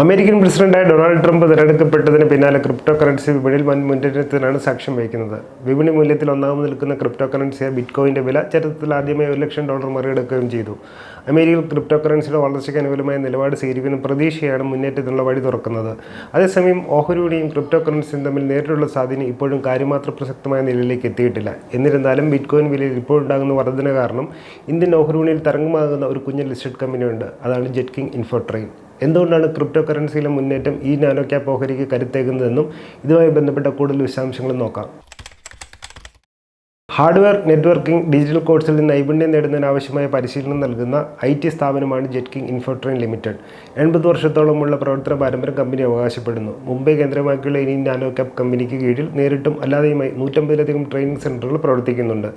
American പ്രസിഡന്റായ Donald Trump തിരഞ്ഞെടുക്കപ്പെട്ടതിന് പിന്നാലെ crypto currency വിപണിയിൽ വൻ മുന്നേറ്റത്തിനാണ് സാക്ഷ്യം വഹിക്കുന്നത്. വിപണി മൂല്യത്തിൽ ഒന്നാമത് നിൽക്കുന്ന ക്രിപ്റ്റോ കറൻസിയായ ബിറ്റ്കോയിന്റെ വില ചരിത്രത്തിൽ ആദ്യമായി ഒരു ലക്ഷം ഡോളർ മറികടക്കുകയും ചെയ്തു. അമേരിക്കയിൽ ക്രിപ്റ്റോ കറൻസിയുടെ വളർച്ചയ്ക്ക് അനുകൂലമായ നിലപാട് സ്വീകരിക്കുന്ന പ്രതീക്ഷയാണ് മുന്നേറ്റത്തിനുള്ള വഴി തുറക്കുന്നത്. അതേസമയം ഓഹരിയുടെയും ക്രിപ്റ്റോ കറൻസിയും തമ്മിൽ നേരിട്ടുള്ള സ്വാധീനം ഇപ്പോഴും കാര്യമാത്ര പ്രസക്തമായ നിലയിലേക്ക് എത്തിയിട്ടില്ല. എന്നിരുന്നാലും ബിറ്റ്കോയിൻ വിലയിൽ ഇപ്പോഴുണ്ടാകുന്ന വർധന കാരണം ഇന്ത്യൻ ഓഹരി വിപണിയിൽ തരംഗമാകുന്ന ഒരു കുഞ്ഞ് ലിസ്റ്റഡ് കമ്പനിയുണ്ട്. അതാണ് ജെറ്റ് കിങ് ഇൻഫോട്രെയിൻ. എന്തുകൊണ്ടാണ് ക്രിപ്റ്റോ കറൻസിയിലെ മുന്നേറ്റം ഈ നാനോ ക്യാപ്പ് ഓഹരിക്ക് കരുത്തേക്കുന്നതെന്നും ഇതുമായി ബന്ധപ്പെട്ട കൂടുതൽ വിശദാംശങ്ങളും നോക്കാം. ഹാർഡ്വെയർ നെറ്റ്വർക്കിംഗ് ഡിജിറ്റൽ കോഴ്സിൽ നിന്ന് നൈപുണ്യം നേടുന്നതിന് ആവശ്യമായ പരിശീലനം നൽകുന്ന ഐ ടി സ്ഥാപനമാണ് ജെറ്റ് കിങ് ഇൻഫോട്രെയിൻ ലിമിറ്റഡ്. എൺപത് വർഷത്തോളമുള്ള പ്രവർത്തന പാരമ്പര്യം കമ്പനി അവകാശപ്പെടുന്നു. മുംബൈ കേന്ദ്രമാക്കിയുള്ള ഇനി നാനോ ക്യാപ് കമ്പനിക്ക് കീഴിൽ നേരിട്ടും അല്ലാതെയുമായി നൂറ്റമ്പതിലധികം ട്രെയിനിങ് സെന്ററുകൾ പ്രവർത്തിക്കുന്നുണ്ട്.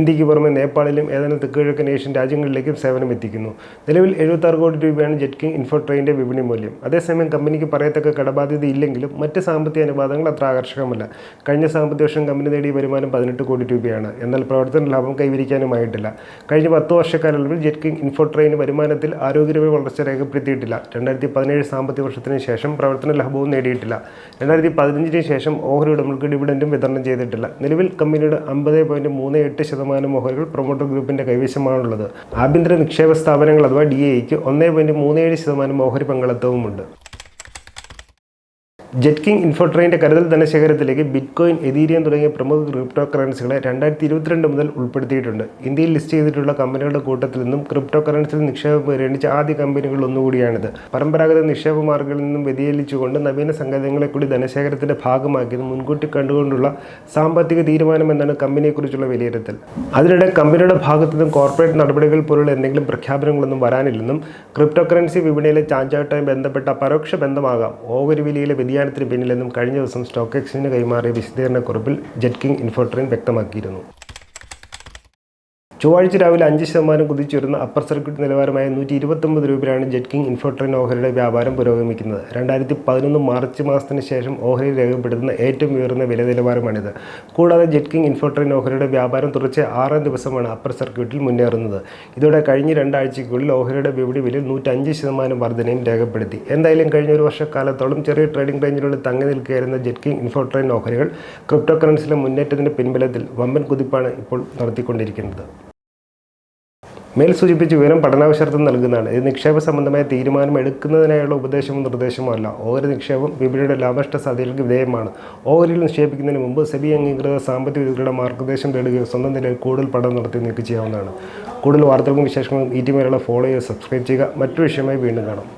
ഇന്ത്യയ്ക്ക് പുറമെ നേപ്പാളിലും ഏതാനും തെക്കുകിഴക്കൻ ഏഷ്യൻ രാജ്യങ്ങളിലേക്കും സേവനം എത്തിക്കുന്നു. നിലവിൽ എഴുപത്താറ് കോടി രൂപയാണ് ജെറ്റ് കിങ് ഇൻഫോട്രെയിന്റെ വിപണി മൂല്യം. അതേസമയം കമ്പനിക്ക് പറയത്തക്ക കടബാധ്യത ഇല്ലെങ്കിലും മറ്റ് സാമ്പത്തിക അനുപാതങ്ങൾ അത്ര ആകർഷകമല്ല. കഴിഞ്ഞ സാമ്പത്തിക വർഷം കമ്പനി നേടിയ വരുമാനം പതിനെട്ട് കോടി രൂപയാണ്. എന്നാൽ പ്രവർത്തന ലാഭം കൈവരിക്കാനുമായിട്ടില്ല. കഴിഞ്ഞ പത്ത് വർഷക്കാലയളവിൽ ജെറ്റ് കിങ് വരുമാനത്തിൽ ആരോഗ്യപരമായ വളർച്ച രേഖപ്പെടുത്തിയിട്ടില്ല. രണ്ടായിരത്തി പതിനേഴ് സാമ്പത്തിക വർഷത്തിന് ശേഷം പ്രവർത്തന ലാഭവും നേടിയിട്ടില്ല. രണ്ടായിരത്തി പതിനഞ്ചിന് ശേഷം ഓഹരി ഉടമകൾക്ക് ഡിവിഡന്റും വിതരണം ചെയ്തിട്ടില്ല. നിലവിൽ കമ്പനിയുടെ അമ്പത് പോയിന്റ് മൂന്ന് എട്ട് ശതമാനം ഓഹരികൾ പ്രൊമോട്ടർ ഗ്രൂപ്പിന്റെ കൈവശമാണുള്ളത്. ആഭ്യന്തര നിക്ഷേപ സ്ഥാപനങ്ങൾ അഥവാ ഡി എക്ക് ഒന്നേ പോയിന്റ് മൂന്ന് ഏഴ് ശതമാനം ഓഹരി പങ്കാളിത്തവുമുണ്ട്. ജെറ്റ് കിങ് ഇൻഫോട്രെയിന്റെ കരുതൽ ധനശേഖരത്തിലേക്ക് ബിറ്റ്കോയിൻ എതീരിയം തുടങ്ങിയ പ്രമുഖ ക്രിപ്റ്റോ കറൻസികളെ രണ്ടായിരത്തി ഇരുപത്തിരണ്ട് മുതൽ ഉൾപ്പെടുത്തിയിട്ടുണ്ട്. ഇന്ത്യയിൽ ലിസ്റ്റ് ചെയ്തിട്ടുള്ള കമ്പനികളുടെ കൂട്ടത്തിൽ നിന്നും ക്രിപ്റ്റോ കറൻസിയിൽ നിക്ഷേപം പരിഗണിച്ച ആദ്യ കമ്പനികൾ ഒന്നുകൂടിയാണിത്. പരമ്പരാഗത നിക്ഷേപ മാർഗങ്ങളിൽ നിന്നും വ്യതിചലിച്ചുകൊണ്ട് നവീന സങ്കേതങ്ങളെ കൂടി ധനശേഖരത്തിന്റെ ഭാഗമാക്കിയത് മുൻകൂട്ടി കണ്ടുകൊണ്ടുള്ള സാമ്പത്തിക തീരുമാനം എന്നാണ് കമ്പനിയെക്കുറിച്ചുള്ള വിലയിരുത്തൽ. അതിനിടെ കമ്പനിയുടെ ഭാഗത്തു നിന്നും കോർപ്പറേറ്റ് നടപടികൾ പോലുള്ള എന്തെങ്കിലും പ്രഖ്യാപനങ്ങളൊന്നും വരാനില്ലെന്നും ക്രിപ്റ്റോ കറൻസി വിപണിയിലെ ചാഞ്ചാട്ടവുമായി ബന്ധപ്പെട്ട പരോക്ഷ ബന്ധമാകാം. ഓഹരി വിലയിലെ വ്യതിയാനത്തിന് പിന്നിലെന്നും കഴിഞ്ഞ ദിവസം സ്റ്റോക്ക് എക്സ്ചേഞ്ചിന് കൈമാറിയ വിശദീകരണക്കുറിപ്പിൽ ജെറ്റ് കിങ് ഇൻഫോട്രെയിൻ വ്യക്തമാക്കിയിരുന്നു. ചൊവ്വാഴ്ച രാവിലെ അഞ്ച് ശതമാനം കുതിച്ചുയരുന്ന അപ്പർ സർക്യൂട്ട് നിലവാരമായ നൂറ്റി ഇരുപത്തൊമ്പത് രൂപയിലാണ് ജെറ്റ് കിങ് ഓഹരിയുടെ വ്യാപാരം പുരോഗമിക്കുന്നത്. രണ്ടായിരത്തി പതിനൊന്ന് മാർച്ച് മാസത്തിന് ശേഷം ഓഹരി രേഖപ്പെടുത്തുന്ന ഏറ്റവും ഉയർന്ന വില നിലവാരമാണിത്. കൂടാതെ ജെറ്റ് കിങ് ഇൻഫോട്രെയിൻ ഓഹരിയുടെ വ്യാപാരം തുടർച്ച ആറാം ദിവസമാണ് അപ്പർ സർക്യൂട്ടിൽ മുന്നേറുന്നത്. ഇതോടെ കഴിഞ്ഞ രണ്ടാഴ്ചയ്ക്കുള്ളിൽ ഓഹരിയുടെ വിപണി വിലയിൽ നൂറ്റഞ്ച് ശതമാനം വർധനയും രേഖപ്പെടുത്തി. എന്തായാലും കഴിഞ്ഞ ഒരു വർഷക്കാലത്തോളം ചെറിയ ട്രേഡിംഗ് റേഞ്ചിനുള്ളിൽ തങ്ങി നിൽക്കുകയായിരുന്ന ജെറ്റ് കിങ് ഇൻഫോട്രെയിൻ ഓഹരികൾ ക്രിപ്റ്റോ കറൻസിയിലെ മുന്നേറ്റത്തിന്റെ പിൻബലത്തിൽ വമ്പൻ കുതിപ്പാണ് ഇപ്പോൾ നടത്തിക്കൊണ്ടിരിക്കുന്നത്. മേൽ സൂചിപ്പിച്ച വിവരം പഠനാവശ്യാർത്ഥം നൽകുന്നതാണ്. ഇത് നിക്ഷേപ സംബന്ധമായ തീരുമാനം എടുക്കുന്നതിനായുള്ള ഉപദേശമോ നിർദ്ദേശമോ അല്ല. ഓഹരി നിക്ഷേപം വിപണിയുടെ ലാഭനഷ്ട സാധ്യതകൾക്ക് വിധേയമാണ്. ഓഹരിയിൽ നിക്ഷേപിക്കുന്നതിന് മുമ്പ് സെബി അംഗീകൃത സാമ്പത്തിക വിദഗ്ധരുടെ മാർഗനിർദ്ദേശം തേടുകയോ സ്വന്തം നിലയിൽ കൂടുതൽ പഠനം നടത്തി നീക്കി ചെയ്യാവുന്നതാണ്. കൂടുതൽ വാർത്തകൾക്കും വിശേഷങ്ങളും ഈ ടി മേലുള്ള ഫോളോ ചെയ്യുക സബ്സ്ക്രൈബ് ചെയ്യുക. മറ്റു വിഷയമായി വീണ്ടും കാണാം.